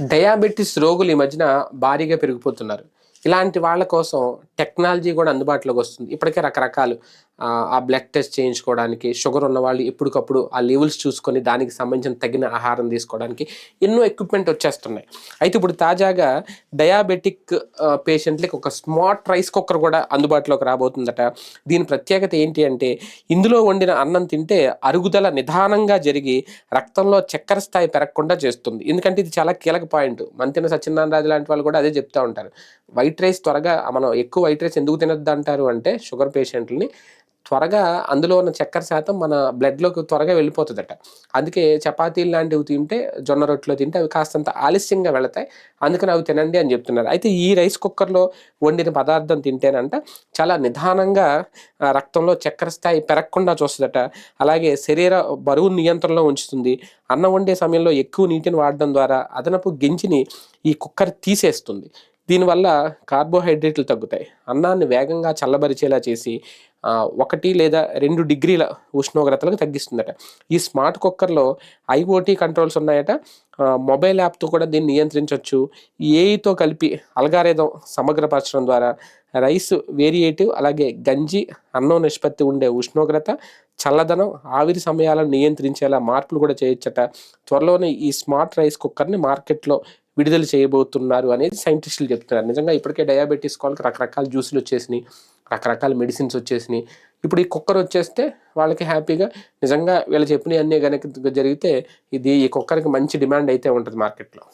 Diabetes రోగులు ఈ మధ్యన భారీగా పెరిగిపోతున్నారు. ఇలాంటి వాళ్ళ కోసం టెక్నాలజీ కూడా అందుబాటులోకి వస్తుంది. ఇప్పటికే రకరకాలు ఆ, బ్లడ్ టెస్ట్ చేయించుకోవడానికి షుగర్ ఉన్న వాళ్ళు ఎప్పటికప్పుడు ఆ లెవెల్స్ చూసుకొని దానికి సంబంధించిన తగిన ఆహారం తీసుకోవడానికి ఎన్నో ఎక్విప్మెంట్ వచ్చేస్తున్నాయి. అయితే ఇప్పుడు తాజాగా డయాబెటిక్ పేషెంట్లకి ఒక స్మార్ట్ రైస్ కుక్కర్ కూడా అందుబాటులోకి రాబోతుందట. దీని ప్రత్యేకత ఏంటి అంటే ఇందులో వండిన అన్నం తింటే అరుగుదల నిదానంగా జరిగి రక్తంలో చక్కెర స్థాయి పెరగకుండా చేస్తుంది. ఎందుకంటే ఇది చాలా కీలక పాయింట్. మంతిన సత్యనారాయణ రాజు లాంటి వాళ్ళు కూడా అదే చెప్తూ ఉంటారు. వైట్ రైస్ త్వరగా మనం ఎక్కువ వైట్ రైస్ ఎందుకు తినద్దు అంటారు అంటే షుగర్ పేషెంట్లని త్వరగా అందులో ఉన్న చక్కెర శాతం మన బ్లడ్లోకి త్వరగా వెళ్ళిపోతుందట. అందుకే చపాతీలు లాంటివి తింటే జొన్న రొట్టెలో తింటే అవి కాస్తంత ఆలస్యంగా వెళతాయి. అందుకని అవి తినండి అని చెప్తున్నారు. అయితే ఈ రైస్ కుక్కర్లో వండిన పదార్థం తింటేనంట చాలా నిదానంగా రక్తంలో చక్కెర స్థాయి పెరగకుండా చూస్తుందట. అలాగే శరీర బరువు నియంత్రణలో ఉంచుతుంది. అన్నం వండే సమయంలో ఎక్కువ నీటిని వాడడం ద్వారా అదనపు గింజిని ఈ కుక్కర్ తీసేస్తుంది. దీనివల్ల కార్బోహైడ్రేట్లు తగ్గుతాయి. అన్నాన్ని వేగంగా చల్లబరిచేలా చేసి ఒకటి లేదా రెండు డిగ్రీల ఉష్ణోగ్రతలకు తగ్గిస్తుందట. ఈ స్మార్ట్ కుక్కర్లో ఐఓటీ కంట్రోల్స్ ఉన్నాయట. మొబైల్ యాప్తో కూడా దీన్ని నియంత్రించవచ్చు ఏఐతో కలిపి అల్గారేదం సమగ్రపరచడం ద్వారా రైస్ వేరియేటివ్ అలాగే గంజి అన్నం నిష్పత్తి ఉండే ఉష్ణోగ్రత చల్లదనం ఆవిరి సమయాలను నియంత్రించేలా మార్పులు కూడా చేయొచ్చట. త్వరలోనే ఈ స్మార్ట్ రైస్ కుక్కర్ని మార్కెట్లో విడుదల చేయబోతున్నారు అనేది సైంటిస్టులు చెప్తున్నారు. నిజంగా ఇప్పటికే డయాబెటీస్ వాళ్ళకి రకరకాల జ్యూసులు వచ్చేసినాయి రకరకాల మెడిసిన్స్ వచ్చేసినాయి. ఇప్పుడు ఈ కుక్కర్ వచ్చేస్తే వాళ్ళకి హ్యాపీగా నిజంగా వీళ్ళు చెప్పినవి అన్నీ కనుక జరిగితే ఇది ఈ కుక్కర్కి మంచి డిమాండ్ అయితే ఉంటుంది మార్కెట్లో.